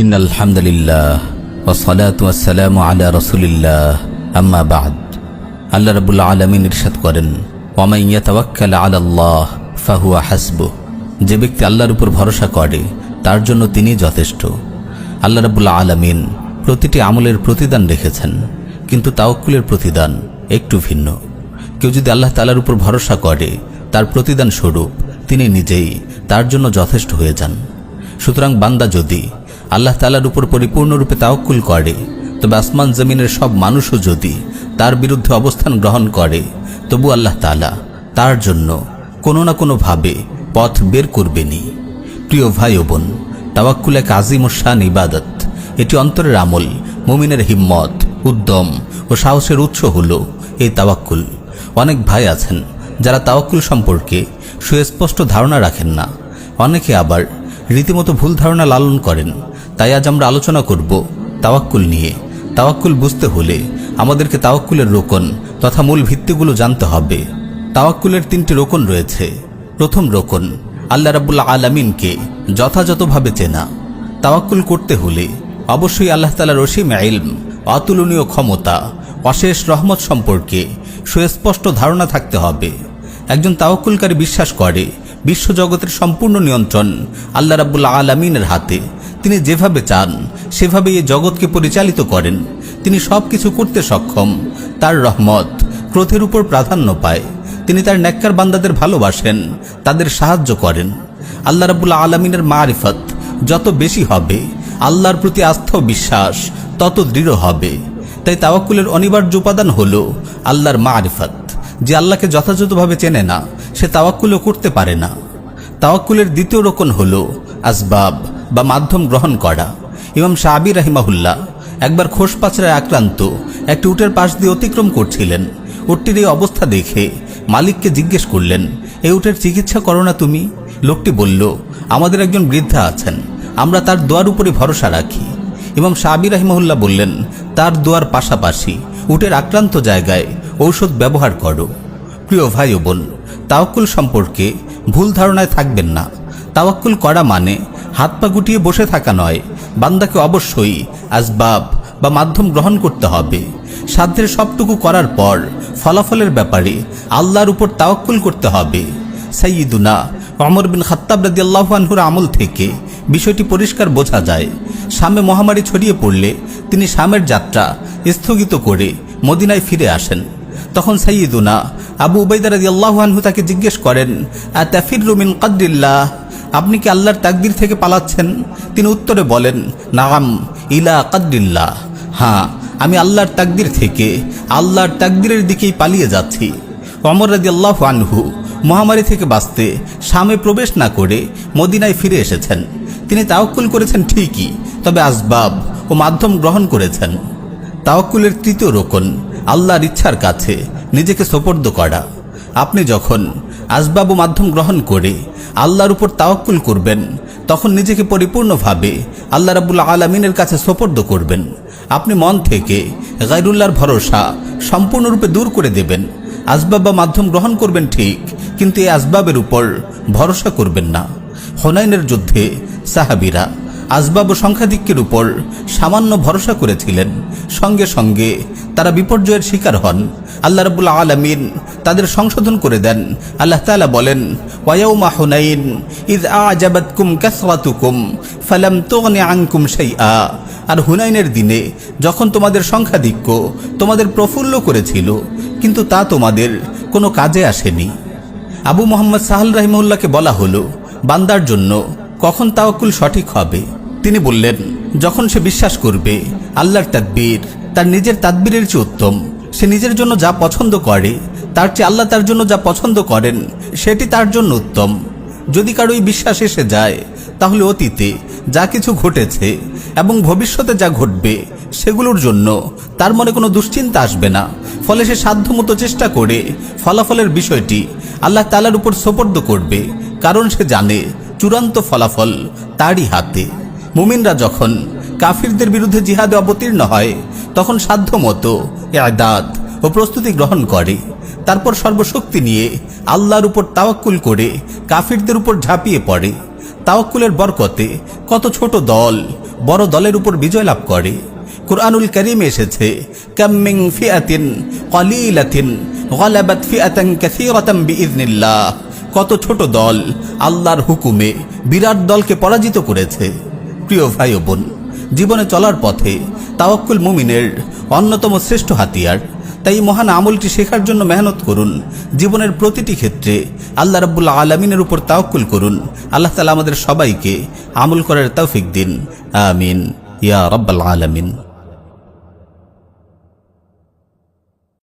إن الحمد لله والصلاة والسلام على رسول الله أما بعد আল্লাহ রাবুল আলমিন ইরশাদ করেন ওমাই ইয়াতাওয়াক্কাল আলা আল্লাহ ফাহুয়া হাসবু যে ব্যক্তি আল্লাহর উপর ভরসা করে তার জন্য তিনি যথেষ্ট আল্লাহ রাবুল আলমিন প্রতিটি আমলের প্রতিদান রেখেছেন কিন্তু তাওকুলের প্রতিদান একটু ভিন্ন কেউ যদি আল্লাহ তালার উপর ভরসা করে তার প্রতিদান স্বরূপ তিনি নিজেই তার জন্য যথেষ্ট হয়ে যান সুতরাং বান্দা যদি আল্লাহ তালার উপর পরিপূর্ণরূপে তাওকুল করে। তবে আসমান জমিনের সব মানুষও যদি তার বিরুদ্ধে অবস্থান গ্রহণ করে, তবু আল্লাহ তালা তার জন্য কোনো না কোনোভাবে পথ বের করবেনি প্রিয় ভাই ও বোন তাওয়াক্কুল এক আজিম ও শান ইবাদত। এটি অন্তরের আমল, মুমিনের হিম্মত, উদ্যম ও সাহসের উৎস হল এই তাওয়াক্কুল অনেক ভাই আছেন যারা তাওয়াক্কুল সম্পর্কে সুস্পষ্ট ধারণা রাখেন না। অনেকে আবার রীতিমতো ভুল ধারণা লালন করেন। তাই আজ আমরা আলোচনা করব তাওয়াক্কুল নিয়ে। তাওয়াক্কুল বুঝতে হলে আমাদেরকে তাওয়াক্কুলের রোকন তথা মূল ভিত্তিগুলো জানতে হবে। তাওয়াক্কুলের তিনটি রোকন রয়েছে। প্রথম রোকন, আল্লাহ রাবুল্লাহ আলমিনকে যথাযথভাবে চেনা। তাওয়াক্কুল করতে হলে অবশ্যই আল্লাহ তালার রসিম ইলম, অতুলনীয় ক্ষমতা, অশেষ রহমত সম্পর্কে সুস্পষ্ট ধারণা থাকতে হবে। একজন তাওয়াক্কুলকারী বিশ্বাস করে, বিশ্বজগতের সম্পূর্ণ নিয়ন্ত্রণ আল্লাহ রাবুল্লাহ আলমিনের হাতে। তিনি যেভাবে চান সেভাবে এই জগৎকে পরিচালিত করেন। তিনি সব কিছু করতে সক্ষম। তার রহমত ক্রোধের উপর প্রাধান্য পায়। তিনি তার নেককার বান্দাদের ভালোবাসেন, তাদের সাহায্য করেন। আল্লাহ রাবুল্লাহ আলমিনের মারিফত যত বেশি হবে, আল্লাহর প্রতি আস্থা বিশ্বাস তত দৃঢ় হবে। তাই তাওয়াক্কুলের অনিবার্য উপাদান হল আল্লাহর মারিফত। যে আল্লাহকে যথাযথভাবে চেনে না, সে তাওয়াক্কুলও করতে পারে না। তাওয়াক্কুলের দ্বিতীয় রোকন হল আসবাব। বা মাধ্যম গ্রহণ করা। ইমাম শাহাবি রাহিমাহুল্লাহ একবার খোস পাচড়ায় আক্রান্ত একটি উটের পাশ দিয়ে অতিক্রম করছিলেন। উটটির এই অবস্থা দেখে মালিককে জিজ্ঞেস করলেন এই উটের চিকিৎসা করো না তুমি? লোকটি বলল, আমাদের একজন বৃদ্ধা আছেন, আমরা তার দোয়ার উপরে ভরসা রাখি। এবং সাবি রাহিমহুল্লাহ বললেন, তার দোয়ার পাশাপাশি উটের আক্রান্ত জায়গায় ঔষধ ব্যবহার করো। প্রিয় ভাই বোন, তাওয়াক্কুল সম্পর্কে ভুল ধারণায় থাকবেন না। তাওয়াক্কুল করা মানে হাত পা গুটিয়ে বসে থাকা নয়, বান্দাকে অবশ্যই আসবাব বা মাধ্যম গ্রহণ করতে হবে। সাধ্যের সবটুকু করার পর ফলাফলের ব্যাপারে আল্লাহর উপর তাওয়াক্কুল করতে হবে। সাইয়িদুনা অমর বিন খাত্তাব রাদিয়াল্লাহু আমল থেকে বিষয়টি পরিষ্কার বোঝা যায়। সামে মহামারী ছড়িয়ে পড়লে তিনি সামের যাত্রা স্থগিত করে মদিনায় ফিরে আসেন। তখন সাইয়িদুনা আবু উবাইদা রাদিয়াল্লাহু আনহু তাকে জিজ্ঞেস করেন আতাফির রুমিন কাদ্রিল্লাহ? আপনি কি আল্লাহর তাকদির থেকে পালাচ্ছেন? তিনি উত্তরে বলেন, নাম ইলা কাদ্রিল্লাহ। হ্যাঁ আমি আল্লাহর তাকদির থেকে, আল্লাহর তাকদিরের দিকেই পালিয়ে যাচ্ছি। অমর রাজি আল্লাহ আনহু মহামারী থেকে বাঁচতে সামে প্রবেশ না করে মদিনায় ফিরে এসেছেন। তিনি তাওকুল করেছেন ঠিকই, তবে আসবাব ও মাধ্যম গ্রহণ করেছেন। তাওকুলের তৃতীয় রোকন, আল্লাহর ইচ্ছার কাছে নিজেকে সোপর্দ করা। আপনি যখন আসবাব ও মাধ্যম গ্রহণ করে আল্লাহর উপর তাওয়াক্কুল করবেন। তখন নিজেকে পরিপূর্ণভাবে আল্লাহ রাবুল্লা আলমিনের কাছে সোপর্দ করবেন। আপনি মন থেকে গাইরুল্লাহর ভরসা সম্পূর্ণরূপে দূর করে দেবেন। আসবাব বা মাধ্যম গ্রহণ করবেন ঠিক, কিন্তু এই আসবাবের উপর ভরসা করবেন না। হোনাইনের যুদ্ধে সাহাবিরা আসবাব ও সংখ্যাধিক্যের উপর সামান্য ভরসা করেছিলেন। সঙ্গে সঙ্গে তারা বিপর্যয়ের শিকার হন। আল্লাহ রাবুল্লা আলমিন তাদের সংশোধন করে দেন। আল্লাহ তালা বলেন ওয়াউমা হুনাইন ইদ আজাবাতকুম কাসরাতুকুম ফালাম তোগনে আনকুম শাইআ। আর হুনাইনের দিনে যখন তোমাদের সংখ্যাধিক্য তোমাদের প্রফুল্ল করেছিল, কিন্তু তা তোমাদের কোনো কাজে আসেনি। আবু মোহাম্মদ সাহাল রাহিমউল্লাহকে বলা হলো, বান্দার জন্য কখন তাওয়াক্কুল সঠিক হবে? তিনি বললেন, যখন সে বিশ্বাস করবে, আল্লাহর তাকবীর তার নিজের তাদবীরের চেয়ে উত্তম, সে নিজের জন্য যা পছন্দ করে তার চেয়ে আল্লাহ তার জন্য যা পছন্দ করেন, সেটি তার জন্য উত্তম। যদি কারও এই বিশ্বাস এসে যায়, তাহলে অতীতে যা কিছু ঘটেছে এবং ভবিষ্যতে যা ঘটবে, সেগুলোর জন্য তার মনে কোনো দুশ্চিন্তা আসবে না। ফলে সে সাধ্যমতো চেষ্টা করে ফলাফলের বিষয়টি আল্লাহ তালার উপর সোপর্দ করবে, কারণ সে জানে চূড়ান্ত ফলাফল তারই হাতে। মুমিনরা যখন কাফিরদের বিরুদ্ধে জিহাদে অবতীর্ণ হয়, তখন সাধ্যমতো এদাদ ও প্রস্তুতি গ্রহণ করে। তারপর সর্বশক্তি নিয়ে আল্লাহর উপর তাওয়াক্কুল করে কাফিরদের উপর ঝাঁপিয়ে পড়ে। তাওয়াক্কুলের বরকতে কত ছোট দল, বড় দলের উপর বিজয় লাভ করে। কুরআনুল করিমে এসেছে কাম্মিং ফিয়াতিন কলিলাতিন গলাবাত ফিয়াতান কাসীরাতাম বিইذنিল্লাহ কত ছোট দল আল্লাহর হুকুমে বিরাট দলকে পরাজিত করেছে। প্রিয় ভাই বোন, জীবনে চলার পথে তাওয়াক্কুল মুমিনের অন্যতম শ্রেষ্ঠ হাতিয়ার তাই মহান আমলটি শেখার জন্য মেহনত করুন। জীবনের প্রতিটি ক্ষেত্রে আল্লাহ রাব্বুল আলমিনের উপর তাওকুল করুন। আল্লাহ তালা আমাদের সবাইকে আমল করার তৌফিক দিন। আমিন। ইয়া রব্বাল আলামিন।